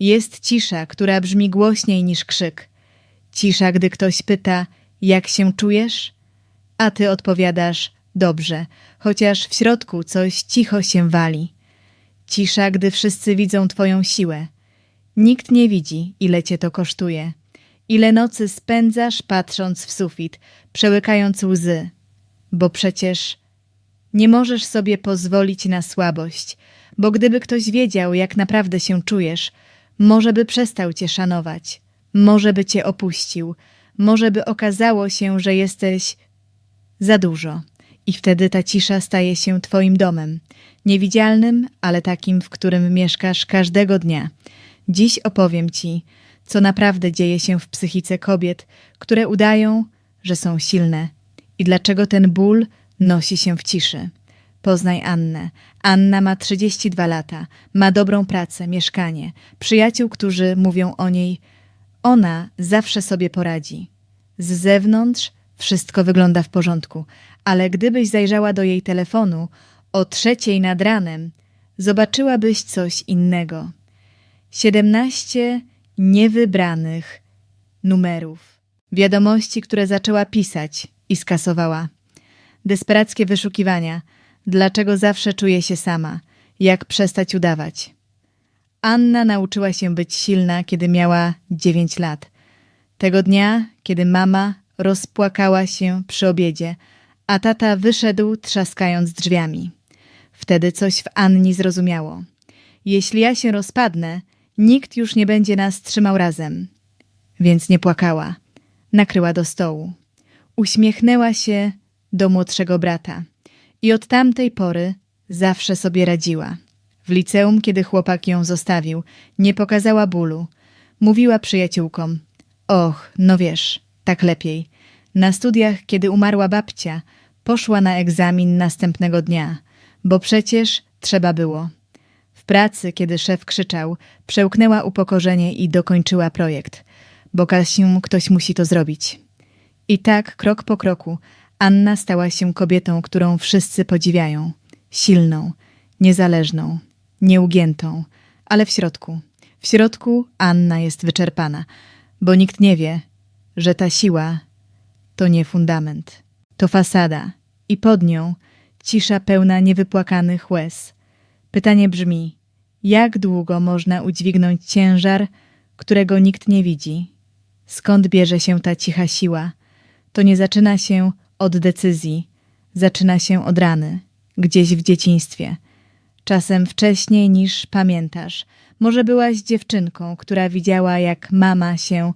Jest cisza, która brzmi głośniej niż krzyk. Cisza, gdy ktoś pyta, jak się czujesz? A ty odpowiadasz, dobrze, chociaż w środku coś cicho się wali. Cisza, gdy wszyscy widzą twoją siłę. Nikt nie widzi, ile cię to kosztuje. Ile nocy spędzasz, patrząc w sufit, przełykając łzy. Bo przecież nie możesz sobie pozwolić na słabość, bo gdyby ktoś wiedział, jak naprawdę się czujesz, może by przestał cię szanować, może by cię opuścił, może by okazało się, że jesteś za dużo. I wtedy ta cisza staje się twoim domem, niewidzialnym, ale takim, w którym mieszkasz każdego dnia. Dziś opowiem ci, co naprawdę dzieje się w psychice kobiet, które udają, że są silne i dlaczego ten ból nosi się w ciszy. Poznaj Annę. Anna ma 32 lata, ma dobrą pracę, mieszkanie, przyjaciół, którzy mówią o niej. Ona zawsze sobie poradzi. Z zewnątrz wszystko wygląda w porządku, ale gdybyś zajrzała do jej telefonu o trzeciej nad ranem, zobaczyłabyś coś innego. 17 niewybranych numerów. Wiadomości, które zaczęła pisać i skasowała. Desperackie wyszukiwania. Dlaczego zawsze czuje się sama? Jak przestać udawać? Anna nauczyła się być silna, kiedy miała 9 lat. Tego dnia, kiedy mama rozpłakała się przy obiedzie, a tata wyszedł trzaskając drzwiami. Wtedy coś w Anni zrozumiało. Jeśli ja się rozpadnę, nikt już nie będzie nas trzymał razem. Więc nie płakała. Nakryła do stołu. Uśmiechnęła się do młodszego brata. I od tamtej pory zawsze sobie radziła. W liceum, kiedy chłopak ją zostawił, nie pokazała bólu. Mówiła przyjaciółkom: Och, no wiesz, tak lepiej. Na studiach, kiedy umarła babcia, poszła na egzamin następnego dnia, bo przecież trzeba było. W pracy, kiedy szef krzyczał, przełknęła upokorzenie i dokończyła projekt, bo Kasiu ktoś musi to zrobić. I tak, krok po kroku, Anna stała się kobietą, którą wszyscy podziwiają. Silną, niezależną, nieugiętą, ale w środku. W środku Anna jest wyczerpana, bo nikt nie wie, że ta siła to nie fundament, to fasada i pod nią cisza pełna niewypłakanych łez. Pytanie brzmi: jak długo można udźwignąć ciężar, którego nikt nie widzi? Skąd bierze się ta cicha siła? To nie zaczyna się od decyzji, zaczyna się od rany, gdzieś w dzieciństwie. Czasem wcześniej niż pamiętasz. Może byłaś dziewczynką, która widziała, jak mama się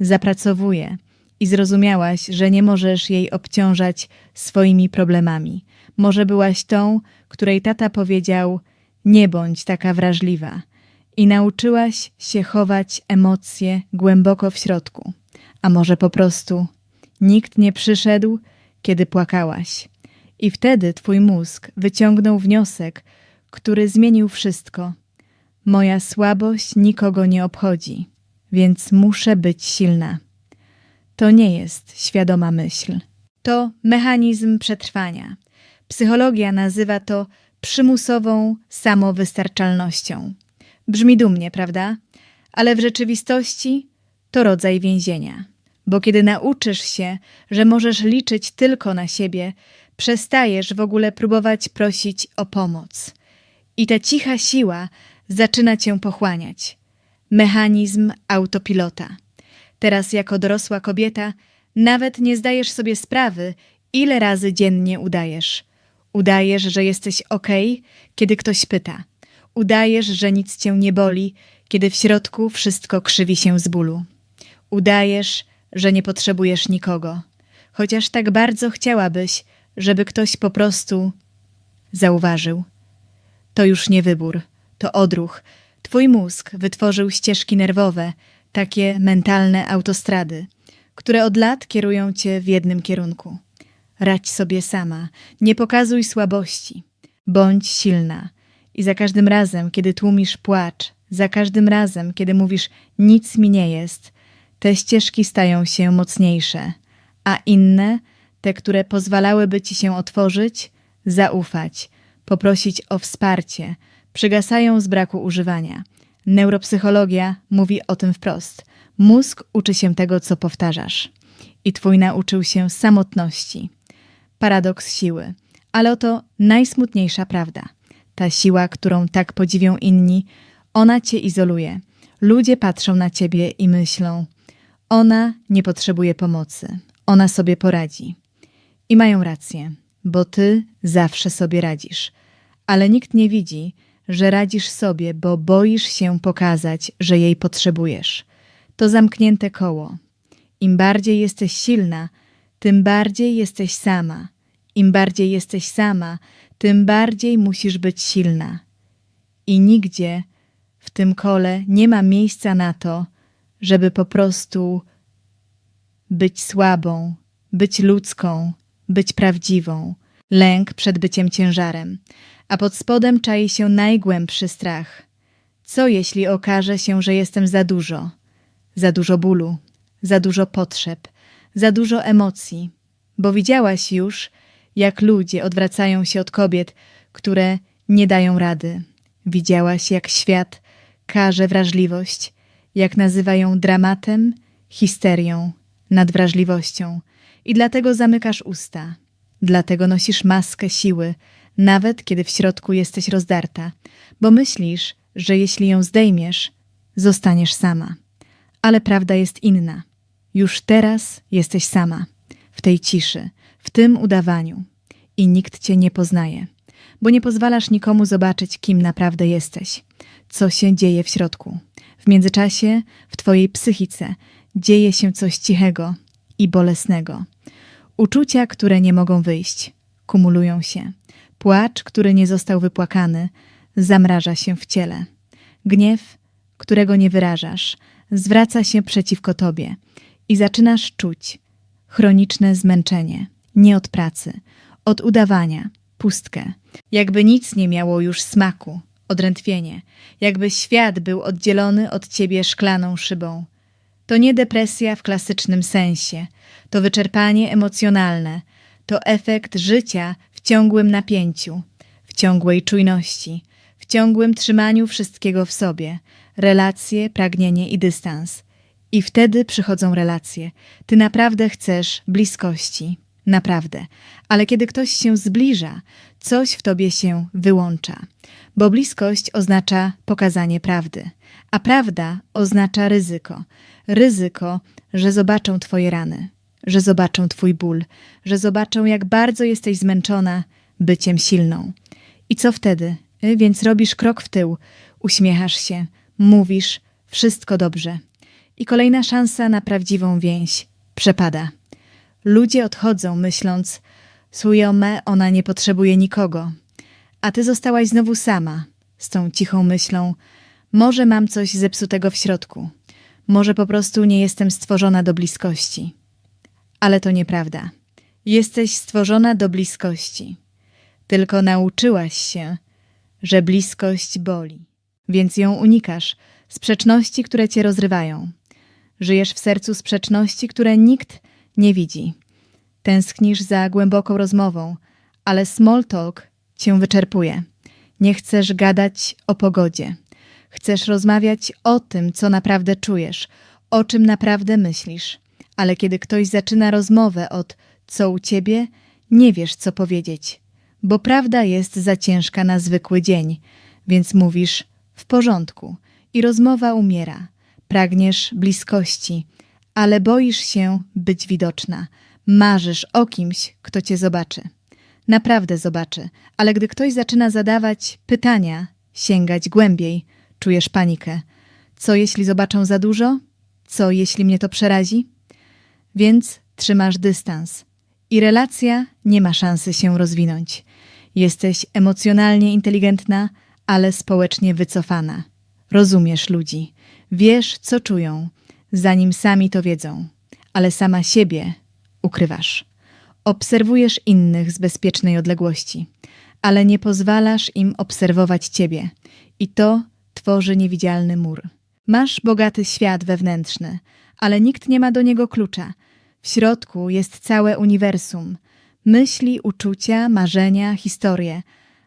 zapracowuje i zrozumiałaś, że nie możesz jej obciążać swoimi problemami. Może byłaś tą, której tata powiedział: Nie bądź taka wrażliwa. I nauczyłaś się chować emocje głęboko w środku. A może po prostu nikt nie przyszedł, kiedy płakałaś. I wtedy twój mózg wyciągnął wniosek, który zmienił wszystko. Moja słabość nikogo nie obchodzi, więc muszę być silna. To nie jest świadoma myśl. To mechanizm przetrwania. Psychologia nazywa to przymusową samowystarczalnością. Brzmi dumnie, prawda? Ale w rzeczywistości to rodzaj więzienia. Bo kiedy nauczysz się, że możesz liczyć tylko na siebie, przestajesz w ogóle próbować prosić o pomoc. I ta cicha siła zaczyna cię pochłaniać. Mechanizm autopilota. Teraz, jako dorosła kobieta, nawet nie zdajesz sobie sprawy, ile razy dziennie udajesz. Udajesz, że jesteś ok, kiedy ktoś pyta. Udajesz, że nic cię nie boli, kiedy w środku wszystko krzywi się z bólu. Udajesz, że nie potrzebujesz nikogo, chociaż tak bardzo chciałabyś, żeby ktoś po prostu zauważył. To już nie wybór, to odruch. Twój mózg wytworzył ścieżki nerwowe, takie mentalne autostrady, które od lat kierują cię w jednym kierunku. Radź sobie sama, nie pokazuj słabości. Bądź silna. I za każdym razem, kiedy tłumisz płacz, za każdym razem, kiedy mówisz nic mi nie jest, te ścieżki stają się mocniejsze, a inne, te, które pozwalałyby ci się otworzyć, zaufać, poprosić o wsparcie, przygasają z braku używania, Neuropsychologia mówi o tym wprost. Mózg uczy się tego, co powtarzasz. I twój nauczył się samotności. Paradoks siły. Ale oto najsmutniejsza prawda. Ta siła, którą tak podziwią inni, ona cię izoluje. Ludzie patrzą na ciebie i myślą: Ona nie potrzebuje pomocy, ona sobie poradzi. I mają rację, bo ty zawsze sobie radzisz. Ale nikt nie widzi, że radzisz sobie, bo boisz się pokazać, że jej potrzebujesz. To zamknięte koło. Im bardziej jesteś silna, tym bardziej jesteś sama. Im bardziej jesteś sama, tym bardziej musisz być silna. I nigdzie w tym kole nie ma miejsca na to, żeby po prostu być słabą, być ludzką, być prawdziwą. Lęk przed byciem ciężarem, a pod spodem czai się najgłębszy strach. Co jeśli okaże się, że jestem za dużo? Za dużo bólu, za dużo potrzeb, za dużo emocji, bo widziałaś już, jak ludzie odwracają się od kobiet, które nie dają rady. Widziałaś, jak świat karze wrażliwość, jak nazywa ją dramatem, histerią, nadwrażliwością i dlatego zamykasz usta. Dlatego nosisz maskę siły, nawet kiedy w środku jesteś rozdarta, bo myślisz, że jeśli ją zdejmiesz, zostaniesz sama. Ale prawda jest inna. Już teraz jesteś sama, w tej ciszy, w tym udawaniu. I nikt cię nie poznaje, bo nie pozwalasz nikomu zobaczyć, kim naprawdę jesteś, co się dzieje w środku. W międzyczasie, w twojej psychice, dzieje się coś cichego i bolesnego. Uczucia, które nie mogą wyjść, kumulują się. Płacz, który nie został wypłakany, zamraża się w ciele. Gniew, którego nie wyrażasz, zwraca się przeciwko tobie i zaczynasz czuć chroniczne zmęczenie, nie od pracy, od udawania, pustkę, jakby nic nie miało już smaku, odrętwienie, jakby świat był oddzielony od ciebie szklaną szybą. To nie depresja w klasycznym sensie, to wyczerpanie emocjonalne, to efekt życia w ciągłym napięciu, w ciągłej czujności, w ciągłym trzymaniu wszystkiego w sobie, relacje, pragnienie i dystans. I wtedy przychodzą relacje. Ty naprawdę chcesz bliskości. Naprawdę. Ale kiedy ktoś się zbliża, coś w tobie się wyłącza. Bo bliskość oznacza pokazanie prawdy, a prawda oznacza ryzyko. Ryzyko, że zobaczą twoje rany, że zobaczą twój ból, że zobaczą, jak bardzo jesteś zmęczona byciem silną. I co wtedy? Y, Więc robisz krok w tył, uśmiechasz się, mówisz, wszystko dobrze. I kolejna szansa na prawdziwą więź przepada. Ludzie odchodzą, myśląc, Sujome, ona nie potrzebuje nikogo. A ty zostałaś znowu sama, z tą cichą myślą, może mam coś zepsutego w środku, może po prostu nie jestem stworzona do bliskości. Ale to nieprawda. Jesteś stworzona do bliskości. Tylko nauczyłaś się, że bliskość boli, więc ją unikasz, sprzeczności, które cię rozrywają. Żyjesz w sercu sprzeczności, które nikt nie widzi. Tęsknisz za głęboką rozmową, ale small talk cię wyczerpuje. Nie chcesz gadać o pogodzie. Chcesz rozmawiać o tym, co naprawdę czujesz, o czym naprawdę myślisz. Ale kiedy ktoś zaczyna rozmowę od co u ciebie, nie wiesz, co powiedzieć, bo prawda jest za ciężka na zwykły dzień, więc mówisz w porządku i rozmowa umiera. Pragniesz bliskości, ale boisz się być widoczna. Marzysz o kimś, kto cię zobaczy. Naprawdę zobaczy, ale gdy ktoś zaczyna zadawać pytania, sięgać głębiej, czujesz panikę. Co jeśli zobaczą za dużo? Co jeśli mnie to przerazi? Więc trzymasz dystans i relacja nie ma szansy się rozwinąć. Jesteś emocjonalnie inteligentna, ale społecznie wycofana. Rozumiesz ludzi, wiesz, co czują, zanim sami to wiedzą, ale sama siebie ukrywasz. Obserwujesz innych z bezpiecznej odległości, ale nie pozwalasz im obserwować ciebie, i to tworzy niewidzialny mur. Masz bogaty świat wewnętrzny, ale nikt nie ma do niego klucza. W środku jest całe uniwersum myśli, uczucia, marzenia, historie,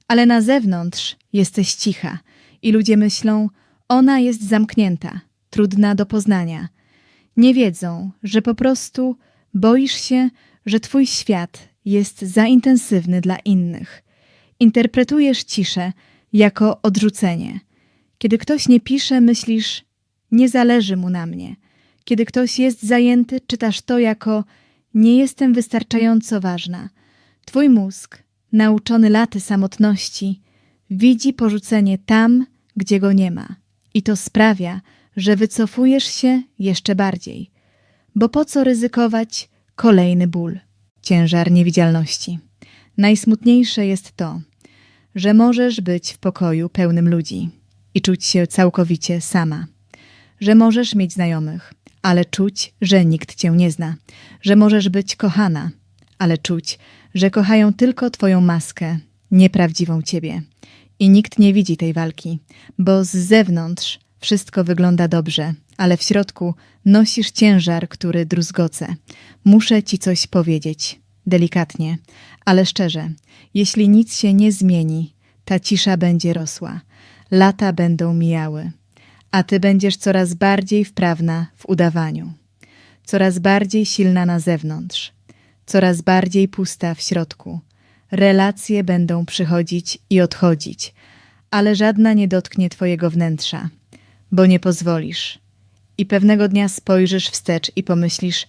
ale na zewnątrz jesteś cicha i ludzie myślą: Ona jest zamknięta, trudna do poznania. Nie wiedzą, że po prostu boisz się, że twój świat jest za intensywny dla innych. Interpretujesz ciszę jako odrzucenie. Kiedy ktoś nie pisze, myślisz, nie zależy mu na mnie. Kiedy ktoś jest zajęty, czytasz to jako nie jestem wystarczająco ważna. Twój mózg, nauczony laty samotności, widzi porzucenie tam, gdzie go nie ma. I to sprawia, że wycofujesz się jeszcze bardziej. Bo po co ryzykować kolejny ból? Ciężar niewidzialności. Najsmutniejsze jest to, że możesz być w pokoju pełnym ludzi i czuć się całkowicie sama. Że możesz mieć znajomych, ale czuć, że nikt cię nie zna. Że możesz być kochana, ale czuć, że kochają tylko twoją maskę, nieprawdziwą ciebie. I nikt nie widzi tej walki, bo z zewnątrz wszystko wygląda dobrze, ale w środku nosisz ciężar, który druzgoce. Muszę ci coś powiedzieć, delikatnie, ale szczerze. Jeśli nic się nie zmieni, ta cisza będzie rosła. Lata będą mijały, a ty będziesz coraz bardziej wprawna w udawaniu, coraz bardziej silna na zewnątrz, coraz bardziej pusta w środku. Relacje będą przychodzić i odchodzić, ale żadna nie dotknie twojego wnętrza, bo nie pozwolisz. I pewnego dnia spojrzysz wstecz i pomyślisz: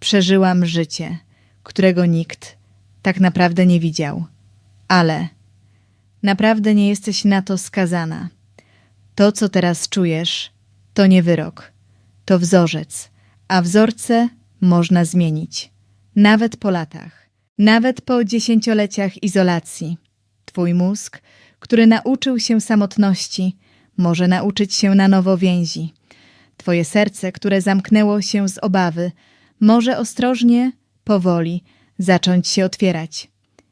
Przeżyłam życie, którego nikt tak naprawdę nie widział, ale naprawdę nie jesteś na to skazana. To, co teraz czujesz, to nie wyrok, to wzorzec, a wzorce można zmienić, nawet po latach, nawet po dziesięcioleciach izolacji. Twój mózg, który nauczył się samotności, może nauczyć się na nowo więzi. Twoje serce, które zamknęło się z obawy, może ostrożnie, powoli zacząć się otwierać.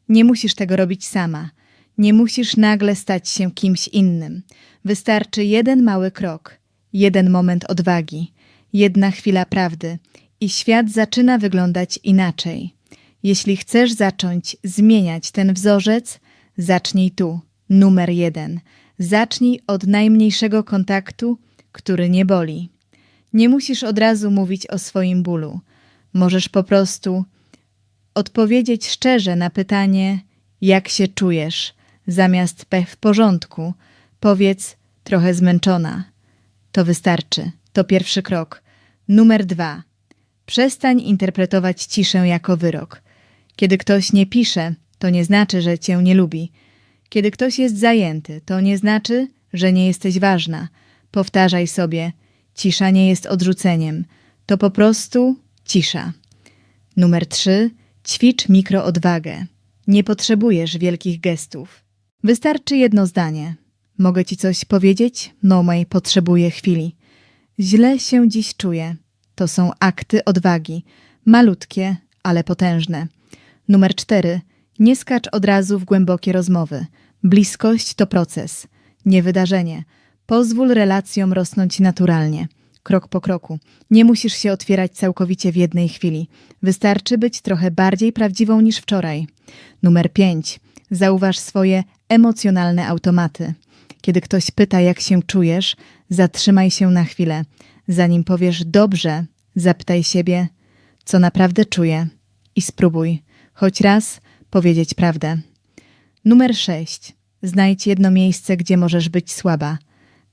Nie musisz tego robić sama. Nie musisz nagle stać się kimś innym. Wystarczy jeden mały krok, jeden moment odwagi, jedna chwila prawdy i świat zaczyna wyglądać inaczej. Jeśli chcesz zacząć zmieniać ten wzorzec, zacznij tu, numer jeden. Zacznij od najmniejszego kontaktu, który nie boli. Nie musisz od razu mówić o swoim bólu. Możesz po prostu odpowiedzieć szczerze na pytanie, jak się czujesz, zamiast w porządku, powiedz trochę zmęczona. To wystarczy. To pierwszy krok. Numer dwa. Przestań interpretować ciszę jako wyrok. Kiedy ktoś nie pisze, to nie znaczy, że cię nie lubi. Kiedy ktoś jest zajęty, to nie znaczy, że nie jesteś ważna. Powtarzaj sobie: cisza nie jest odrzuceniem, to po prostu cisza. Numer trzy. Ćwicz mikroodwagę. Nie potrzebujesz wielkich gestów. Wystarczy jedno zdanie. Mogę ci coś powiedzieć? No, mej potrzebuję chwili. Źle się dziś czuję. To są akty odwagi. Malutkie, ale potężne. Numer cztery. Nie skacz od razu w głębokie rozmowy. Bliskość to proces, nie wydarzenie. Pozwól relacjom rosnąć naturalnie, krok po kroku. Nie musisz się otwierać całkowicie w jednej chwili. Wystarczy być trochę bardziej prawdziwą niż wczoraj. Numer pięć. Zauważ swoje emocjonalne automaty. Kiedy ktoś pyta, jak się czujesz, zatrzymaj się na chwilę. Zanim powiesz dobrze, zapytaj siebie, co naprawdę czuję i spróbuj, choć raz, powiedzieć prawdę. Numer 6. Znajdź jedno miejsce, gdzie możesz być słaba.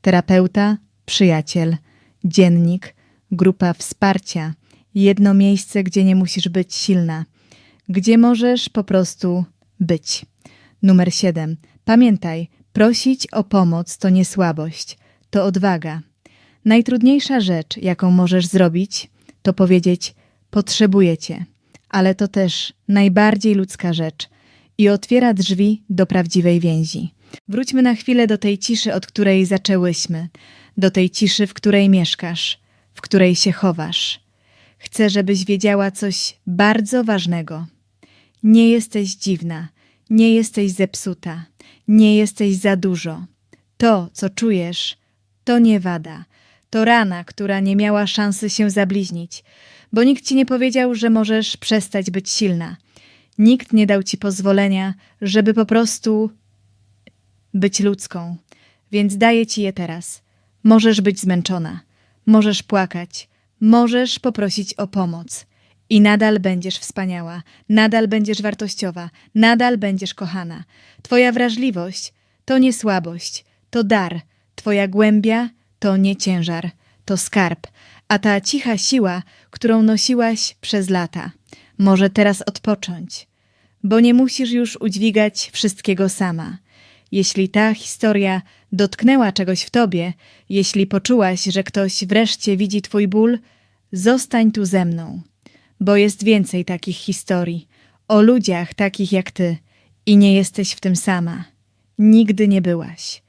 Terapeuta, przyjaciel, dziennik, grupa wsparcia. Jedno miejsce, gdzie nie musisz być silna. Gdzie możesz po prostu być. Numer 7. Pamiętaj, prosić o pomoc to nie słabość, to odwaga. Najtrudniejsza rzecz, jaką możesz zrobić, to powiedzieć: Potrzebuję cię. Ale to też najbardziej ludzka rzecz i otwiera drzwi do prawdziwej więzi. Wróćmy na chwilę do tej ciszy, od której zaczęłyśmy, do tej ciszy, w której mieszkasz, w której się chowasz. Chcę, żebyś wiedziała coś bardzo ważnego. Nie jesteś dziwna, nie jesteś zepsuta, nie jesteś za dużo. To, co czujesz, to nie wada. To rana, która nie miała szansy się zabliźnić, bo nikt ci nie powiedział, że możesz przestać być silna. Nikt nie dał ci pozwolenia, żeby po prostu być ludzką, więc daję ci je teraz. Możesz być zmęczona, możesz płakać, możesz poprosić o pomoc. I nadal będziesz wspaniała, nadal będziesz wartościowa, nadal będziesz kochana. Twoja wrażliwość to nie słabość, to dar. Twoja głębia to nie ciężar, to skarb, a ta cicha siła, którą nosiłaś przez lata, może teraz odpocząć, bo nie musisz już udźwigać wszystkiego sama. Jeśli ta historia dotknęła czegoś w tobie, jeśli poczułaś, że ktoś wreszcie widzi twój ból, zostań tu ze mną, bo jest więcej takich historii o ludziach takich jak ty i nie jesteś w tym sama. Nigdy nie byłaś.